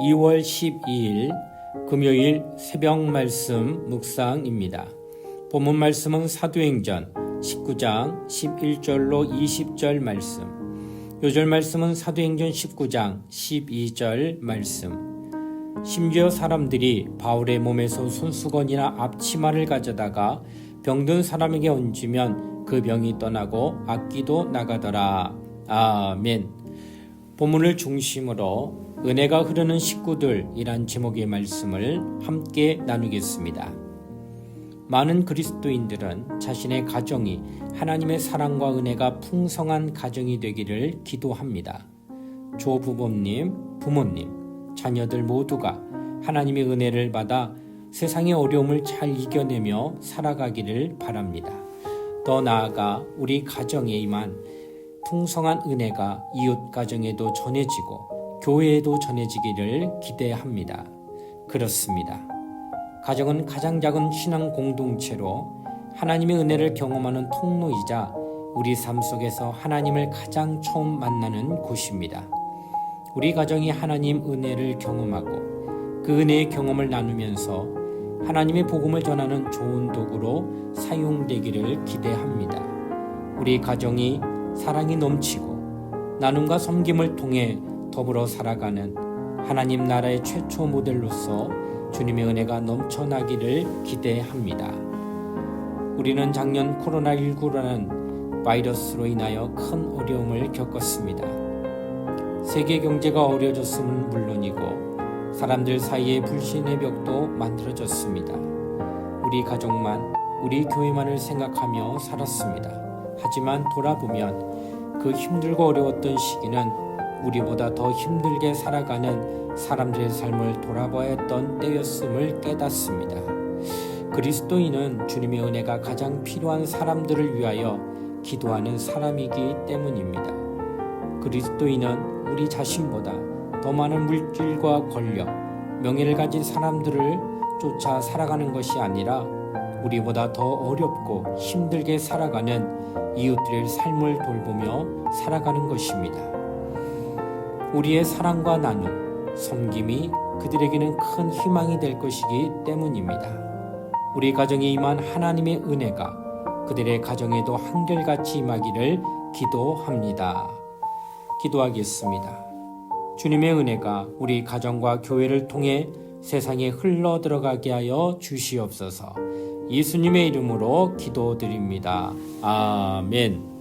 2월 12일 금요일 새벽 말씀 묵상입니다. 본문 말씀은 사도행전 19장 11절로 20절 말씀. 요절 말씀은 사도행전 19장 12절 말씀. 심지어 사람들이 바울의 몸에서 손수건이나 앞치마를 가져다가 병든 사람에게 얹으면 그 병이 떠나고 악기도 나가더라. 아멘. 본문을 중심으로 은혜가 흐르는 식구들이란 제목의 말씀을 함께 나누겠습니다. 많은 그리스도인들은 자신의 가정이 하나님의 사랑과 은혜가 풍성한 가정이 되기를 기도합니다. 조부모님, 부모님, 자녀들 모두가 하나님의 은혜를 받아 세상의 어려움을 잘 이겨내며 살아가기를 바랍니다. 더 나아가 우리 가정에 임한 풍성한 은혜가 이웃 가정에도 전해지고 교회에도 전해지기를 기대합니다. 그렇습니다. 가정은 가장 작은 신앙 공동체로 하나님의 은혜를 경험하는 통로이자 우리 삶 속에서 하나님을 가장 처음 만나는 곳입니다. 우리 가정이 하나님 은혜를 경험하고 그 은혜의 경험을 나누면서 하나님의 복음을 전하는 좋은 도구로 사용되기를 기대합니다. 우리 가정이 사랑이 넘치고 나눔과 섬김을 통해 더불어 살아가는 하나님 나라의 최초 모델로서 주님의 은혜가 넘쳐나기를 기대합니다. 우리는 작년 코로나19라는 바이러스로 인하여 큰 어려움을 겪었습니다. 세계 경제가 어려졌음은 물론이고 사람들 사이에 불신의 벽도 만들어졌습니다. 우리 가족만, 우리 교회만을 생각하며 살았습니다. 하지만 돌아보면 그 힘들고 어려웠던 시기는 우리보다 더 힘들게 살아가는 사람들의 삶을 돌아봐야 했던 때였음을 깨닫습니다. 그리스도인은 주님의 은혜가 가장 필요한 사람들을 위하여 기도하는 사람이기 때문입니다. 그리스도인은 우리 자신보다 더 많은 물질과 권력, 명예를 가진 사람들을 쫓아 살아가는 것이 아니라 우리보다 더 어렵고 힘들게 살아가는 이웃들의 삶을 돌보며 살아가는 것입니다. 우리의 사랑과 나눔, 섬김이 그들에게는 큰 희망이 될 것이기 때문입니다. 우리 가정에 임한 하나님의 은혜가 그들의 가정에도 한결같이 임하기를 기도합니다. 기도하겠습니다. 주님의 은혜가 우리 가정과 교회를 통해 세상에 흘러 들어가게 하여 주시옵소서. 예수님의 이름으로 기도드립니다. 아멘.